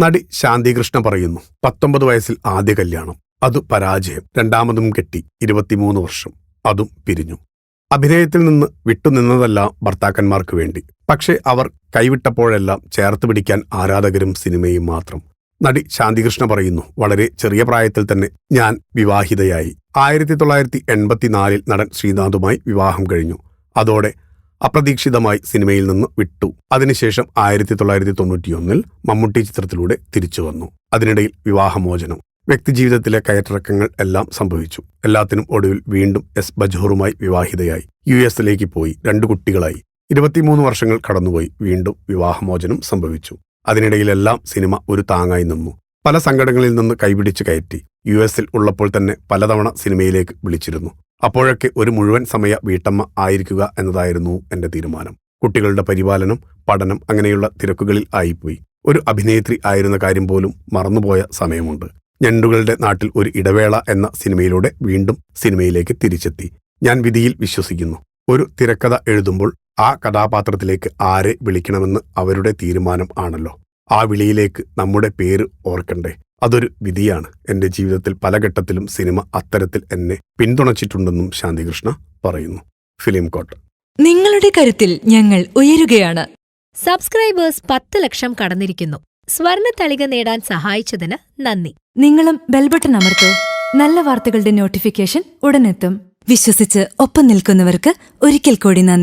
നടി ശാന്തികൃഷ്ണ പറയുന്നു പത്തൊമ്പത് വയസ്സിൽ ആദ്യ കല്യാണം അത് പരാജയം രണ്ടാമതും കെട്ടി ഇരുപത്തിമൂന്ന് വർഷം അതും പിരിഞ്ഞു. അഭിനയത്തിൽ നിന്ന് വിട്ടുനിന്നതല്ല ഭർത്താക്കന്മാർക്ക് വേണ്ടി പക്ഷേ അവർ കൈവിട്ടപ്പോഴെല്ലാം ചേർത്ത് പിടിക്കാൻ ആരാധകരും സിനിമയും മാത്രം. നടി ശാന്തികൃഷ്ണ പറയുന്നു വളരെ ചെറിയ പ്രായത്തിൽ തന്നെ ഞാൻ വിവാഹിതയായി. ആയിരത്തി തൊള്ളായിരത്തി എൺപത്തിനാലിൽ നടൻ ശ്രീനാഥുമായി വിവാഹം കഴിഞ്ഞു. അതോടെ അപ്രതീക്ഷിതമായി സിനിമയിൽ നിന്ന് വിട്ടു. അതിനുശേഷം ആയിരത്തി തൊള്ളായിരത്തി തൊണ്ണൂറ്റിയൊന്നിൽ മമ്മൂട്ടി ചിത്രത്തിലൂടെ തിരിച്ചു വന്നു. അതിനിടയിൽ വിവാഹമോചനം. വ്യക്തിജീവിതത്തിലെ കയറ്റിറക്കങ്ങൾ എല്ലാം സംഭവിച്ചു. എല്ലാത്തിനും ഒടുവിൽ വീണ്ടും എസ് ബജോറുമായി വിവാഹിതയായി. യു എസിലേക്ക് പോയി. രണ്ടു കുട്ടികളായി. ഇരുപത്തിമൂന്ന് വർഷങ്ങൾ കടന്നുപോയി. വീണ്ടും വിവാഹമോചനം സംഭവിച്ചു. അതിനിടയിലെല്ലാം സിനിമ ഒരു താങ്ങായി നിന്നു. പല സങ്കടങ്ങളിൽ നിന്ന് കൈപിടിച്ച് കയറ്റി. യു എസിൽ ഉള്ളപ്പോൾ തന്നെ പലതവണ സിനിമയിലേക്ക് വിളിച്ചിരുന്നു. അപ്പോഴൊക്കെ ഒരു മുഴുവൻ സമയ വീട്ടമ്മ ആയിരിക്കുക എന്നതായിരുന്നു എന്റെ തീരുമാനം. കുട്ടികളുടെ പരിപാലനം പഠനം അങ്ങനെയുള്ള തിരക്കുകളിൽ ആയിപ്പോയി. ഒരു അഭിനേത്രി ആയിരുന്ന കാര്യം പോലും മറന്നുപോയ സമയമുണ്ട്. ഞണ്ടുകളുടെ നാട്ടിൽ ഒരു ഇടവേള എന്ന സിനിമയിലൂടെ വീണ്ടും സിനിമയിലേക്ക് തിരിച്ചെത്തി. ഞാൻ വിധിയിൽ വിശ്വസിക്കുന്നു. ഒരു തിരക്കഥ എഴുതുമ്പോൾ ആ കഥാപാത്രത്തിലേക്ക് ആരെ വിളിക്കണമെന്ന് അവരുടെ തീരുമാനം ആണല്ലോ. ആ വിളിയിലേക്ക് നമ്മുടെ പേര് ഓർക്കണ്ടേ? അതൊരു വിധിയാണ്. എന്റെ ജീവിതത്തിൽ പല ഘട്ടത്തിലും സിനിമ അത്തരത്തിൽ എന്നെ പിന്തുണച്ചിട്ടുണ്ടെന്നും ശാന്തികൃഷ്ണ പറയുന്നു. ഫിലിം കോട്ട്. നിങ്ങളുടെ കരുത്തിൽ ഞങ്ങൾ ഉയരുകയാണ്. സബ്സ്ക്രൈബേഴ്സ് പത്ത് ലക്ഷം കടന്നിരിക്കുന്നു. സ്വർണത്തളിക തളിക നേടാൻ സഹായിച്ചതിന് നന്ദി. നിങ്ങളും ബെൽബട്ടൺ അമർത്തോ. നല്ല വാർത്തകളുടെ നോട്ടിഫിക്കേഷൻ ഉടനെത്തും. വിശ്വസിച്ച് ഒപ്പം നിൽക്കുന്നവർക്ക് ഒരിക്കൽ കൂടി നന്ദി.